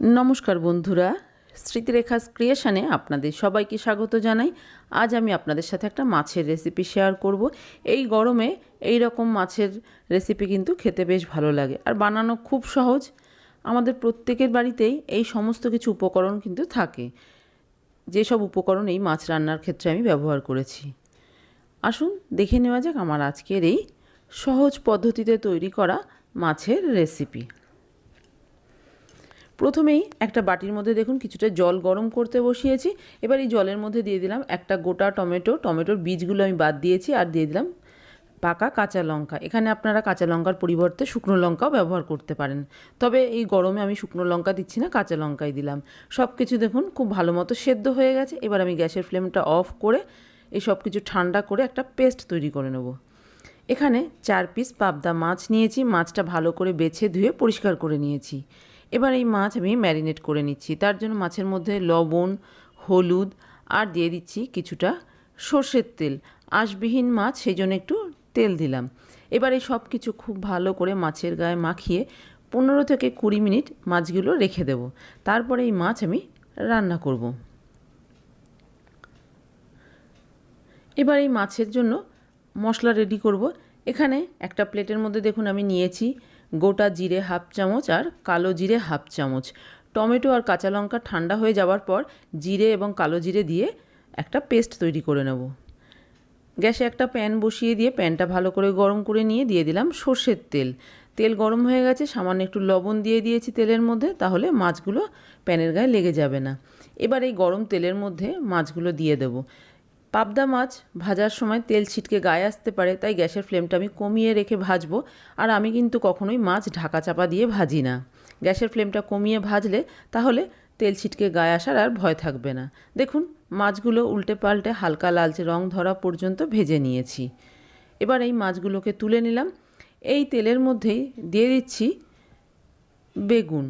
নমস্কার বন্ধুরা স্মৃতিরেখা ক্রিয়েশনে আপনাদের সবাইকে স্বাগত জানাই। আজ আমি আপনাদের সাথে একটা মাছের রেসিপি শেয়ার করব। এই গরমে এই রকম মাছের রেসিপি কিন্তু খেতে বেশ ভালো লাগে। আর বানানো খুব সহজ। আমাদের প্রত্যেকের বাড়িতেই এই সমস্ত কিছু উপকরণ কিন্তু থাকে। যেসব উপকরণ এই মাছ রান্নার ক্ষেত্রে আমি ব্যবহার করেছি। আসুন, দেখে নেওয়া যাক আমার আজকের এই সহজ পদ্ধতিতে তৈরি করা মাছের রেসিপি প্রথমেই একটা বাটির মধ্যে দেখুন কিছুটা জল গরম করতে বসিয়েছি। এবার এই জলের মধ্যে দিয়ে দিলাম একটা গোটা টমেটো। টমেটোর বীজগুলো আমি বাদ দিয়েছি আর দিয়ে দিলাম পাকা কাঁচা লঙ্কা। এখানে আপনারা কাঁচা লঙ্কার পরিবর্তে শুকনো লঙ্কাও ব্যবহার করতে পারেন। তবে এই গরমে আমি শুকনো লঙ্কা দিচ্ছি না, কাঁচা লঙ্কাই দিলাম। সব কিছু দেখুন খুব ভালো মতো সেদ্ধ হয়ে গেছে। এবার আমি গ্যাসের ফ্লেমটা অফ করে এই সব কিছু ঠান্ডা করে একটা পেস্ট তৈরি করে নেব। এখানে চার পিস পাবদা মাছ নিয়েছি। মাছটা ভালো করে বেছে ধুয়ে পরিষ্কার করে নিয়েছি। এবার এই মাছ আমি ম্যারিনেট করে নিচ্ছি। তার জন্য মাছের মধ্যে লবণ, হলুদ আর দিয়ে দিচ্ছি কিছুটা সর্ষের তেল। আঁশবিহীন মাছ সেই জন্য একটু তেল দিলাম। এবার এই সব কিছু খুব ভালো করে মাছের গায়ে মাখিয়ে পনেরো থেকে কুড়ি মিনিট মাছগুলো রেখে দেব। তারপরে এই মাছ আমি রান্না করব। এবার এই মাছের জন্য মশলা রেডি করব। এখানে একটা প্লেটের মধ্যে দেখুন আমি নিয়েছি গোটা জিরে হাফ চামচ আর কালো জিরে হাফ চামচ। টমেটো আর কাঁচা লঙ্কা ঠান্ডা হয়ে যাওয়ার পর জিরে এবং কালো জিরে দিয়ে একটা পেস্ট তৈরি করে নেব। গ্যাসে একটা প্যান বসিয়ে দিয়ে প্যানটা ভালো করে গরম করে নিয়ে দিয়ে দিলাম সর্ষের তেল। তেল গরম হয়ে গেছে, সামান্য একটু লবণ দিয়ে দিয়েছি তেলের মধ্যে, তাহলে মাছগুলো প্যানের গায়ে লেগে যাবে না। এবার এই গরম তেলের মধ্যে মাছগুলো দিয়ে দেবো। পাবদা মাছ ভাজার সময় তেল ছিটকে গায়ে আসতে পারে, তাই গ্যাসের ফ্লেমটা আমি কমিয়ে রেখে ভাজবো। আর আমি কিন্তু কখনোই মাছ ঢাকা চাপা দিয়ে ভাজি না। গ্যাসের ফ্লেমটা কমিয়ে ভাজলে তাহলে তেল ছিটকে গায়ে আসার আর ভয় থাকবে না। দেখুন, মাছগুলো উল্টে পাল্টে হালকা লালচে রং ধরা পর্যন্ত ভেজে নিয়েছি। এবার এই মাছগুলোকে তুলে নিলাম। এই তেলের মধ্যেই দিয়ে দিচ্ছি বেগুন।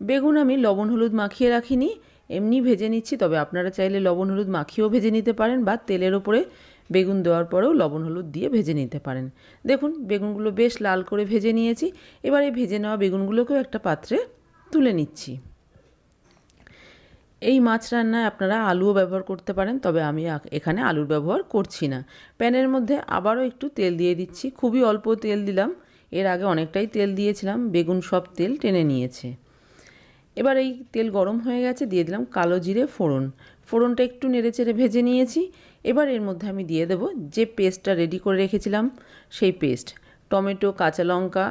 বেগুন আমি লবণ হলুদ মাখিয়ে রাখিনি। এমনি ভেজে নিচ্ছি, তবে আপনারা চাইলে লবণ, হলুদ মাখিয়েও ভেজে নিতে পারেন বা তেলের ওপরে বেগুন দেওয়ার পরেও লবণ, হলুদ দিয়ে ভেজে নিতে পারেন। দেখুন, বেগুনগুলো বেশ লাল করে ভেজে নিয়েছি। এবার এই ভেজে নেওয়া বেগুনগুলোকেও একটা পাত্রে তুলে নিচ্ছি। এই মাছ রান্নায় আপনারা আলুও ব্যবহার করতে পারেন, তবে আমি এখানে আলুর ব্যবহার করছি না। প্যানের মধ্যে আবারও একটু তেল দিয়ে দিচ্ছি। খুবই অল্প তেল দিলাম। এর আগে অনেকটাই তেল দিয়েছিলাম। বেগুন সব তেল টেনে নিয়েছে। এবার এই তেল গরম হয়ে গেছে, দিয়ে দিলাম কালো জিরে ফোড়ন। ফোড়নটা একটু নেড়ে চেড়ে ভেজে নিয়েছি। এবার এর মধ্যে আমি দিয়ে দেবো যে পেস্টটা রেডি করে রেখেছিলাম, সেই পেস্ট। টমেটো, কাঁচা লঙ্কা,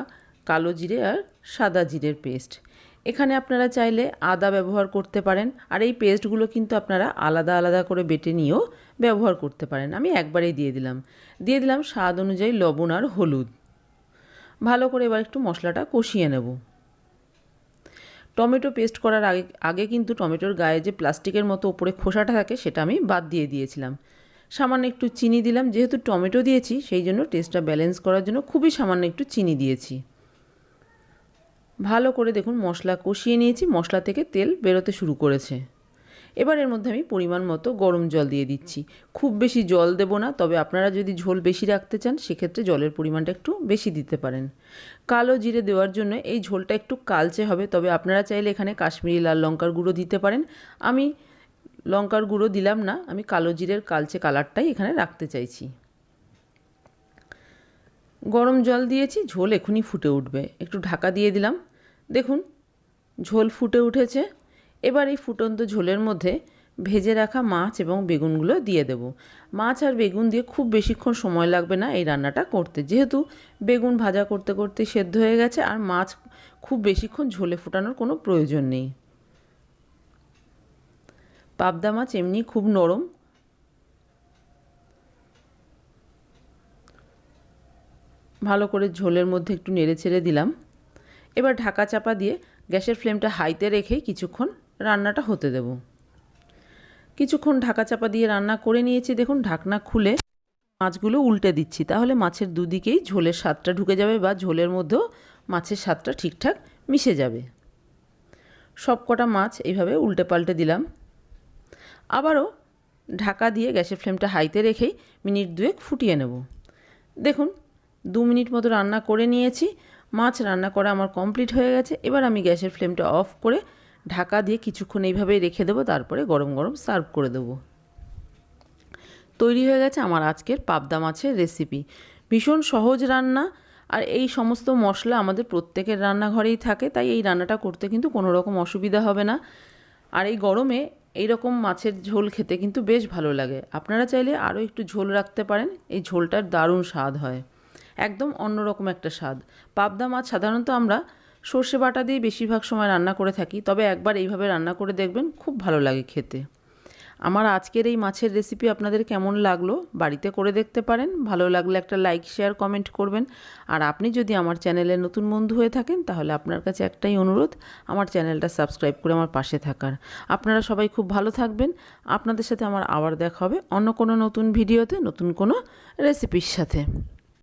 কালো জিরে আর সাদা জিরের পেস্ট। এখানে আপনারা চাইলে আদা ব্যবহার করতে পারেন, আর এই পেস্টগুলো কিন্তু আপনারা আলাদা আলাদা করে বেটে নিয়েও ব্যবহার করতে পারেন। আমি একবারেই দিয়ে দিলাম। দিয়ে দিলাম স্বাদ অনুযায়ী লবণ আর হলুদ। ভালো করে এবার একটু মশলাটা কষিয়ে নেব। টমেটো পেস্ট করার আগে আগে কিন্তু টমেটোর গায়ে যে প্লাস্টিকের মতো ওপরে খোসাটা থাকে সেটা আমি বাদ দিয়ে দিয়েছিলাম। সামান্য একটু চিনি দিলাম, যেহেতু টমেটো দিয়েছি, সেই জন্য টেস্টটা ব্যালেন্স করার জন্য খুবই সামান্য একটু চিনি দিয়েছি। ভালো করে দেখুন মশলা কষিয়ে নিয়েছি, মশলা থেকে তেল বেরোতে শুরু করেছে। এবার এর মধ্যে আমি পরিমাণ মতো গরম জল দিয়ে দিচ্ছি। খুব বেশি জল দেব না, তবে আপনারা যদি ঝোল বেশি রাখতে চান, সেক্ষেত্রে জলের পরিমাণটা একটু বেশি দিতে পারেন। কালো জিরে দেওয়ার জন্য এই ঝোলটা একটু কালচে হবে, তবে আপনারা চাইলে এখানে কাশ্মীরি লাল লঙ্কার গুঁড়ো দিতে পারেন। আমি লঙ্কার গুঁড়ো দিলাম না, আমি কালো জিরের কালচে কালারটাই এখানে রাখতে চাইছি। গরম জল দিয়েছি, ঝোল এখনই ফুটে উঠবে। একটু ঢাকা দিয়ে দিলাম। দেখুন, ঝোল ফুটে উঠেছে। এবার এই ফুটন্ত ঝোলের মধ্যে ভেজে রাখা মাছ এবং বেগুনগুলো দিয়ে দেব। মাছ আর বেগুন দিয়ে খুব বেশিক্ষণ সময় লাগবে না এই রান্নাটা করতে। যেহেতু বেগুন ভাজা করতে করতে সেদ্ধ হয়ে গেছে আর মাছ খুব বেশিক্ষণ ঝোলে ফোটানোর কোনো প্রয়োজন নেই। পাবদা মাছ এমনি খুব নরম। ভালো করে ঝোলের মধ্যে একটু নেড়ে ছেড়ে দিলাম। এবার ঢাকা চাপা দিয়ে গ্যাসের ফ্লেমটা হাইতে রেখেই কিছুক্ষণ রান্নাটা হতে দেব। কিছুক্ষণ ঢাকা চাপা দিয়ে রান্না করে নিয়েছি। দেখুন, ঢাকনা খুলে মাছগুলো উল্টে দিচ্ছি। তাহলে মাছের দুদিকেই ঝোলের স্বাদটা ঢুকে যাবে বা ঝোলের মধ্যেও মাছের স্বাদটা ঠিকঠাক মিশে যাবে। সব কটা মাছ এইভাবে উল্টে পাল্টে দিলাম। আবারও ঢাকা দিয়ে গ্যাসের ফ্লেমটা হাইতে রেখেই মিনিট দুয়েক ফুটিয়ে নেব। দেখুন, দু মিনিট মতো রান্না করে নিয়েছি। মাছ রান্না করা আমার কমপ্লিট হয়ে গেছে। এবার আমি গ্যাসের ফ্লেমটা অফ করে ঢাকা দিয়ে কিছুক্ষণ এইভাবেই রেখে দেবো, তারপরে গরম গরম সার্ভ করে দেবো। তৈরি হয়ে গেছে আমার আজকের পাবদা মাছের রেসিপি। ভীষণ সহজ রান্না, আর এই সমস্ত মশলা আমাদের প্রত্যেকের রান্নাঘরেই থাকে, তাই এই রান্নাটা করতে কিন্তু কোনো রকম অসুবিধা হবে না। আর এই গরমে এই রকম মাছের ঝোল খেতে কিন্তু বেশ ভালো লাগে। আপনারা চাইলে আরও একটু ঝোল রাখতে পারেন, এই ঝোলটার দারুণ স্বাদ হয়। একদম অন্যরকম একটা স্বাদ। পাবদা মাছ সাধারণত আমরা সর্ষে বাটা দিয়ে বেশিরভাগ সময় রান্না করে থাকি, তবে একবার এইভাবে রান্না করে দেখবেন খুব ভালো লাগে খেতে। আমার আজকের এই মাছের রেসিপি আপনাদের কেমন লাগল বাড়িতে করে দেখতে পারেন, ভালো লাগলে একটা লাইক শেয়ার কমেন্ট করবেন। আর আপনি যদি আমার চ্যানেলে নতুন বন্ধু হয়ে থাকেন, তাহলে আপনার কাছে একটাই অনুরোধ, আমার চ্যানেলটা সাবস্ক্রাইব করে আমার পাশে থাকার। আপনারা সবাই খুব ভালো থাকবেন, আপনাদের সাথে আমার আবার দেখা হবে অন্য কোনো নতুন ভিডিওতে নতুন কোনো রেসিপির সাথে।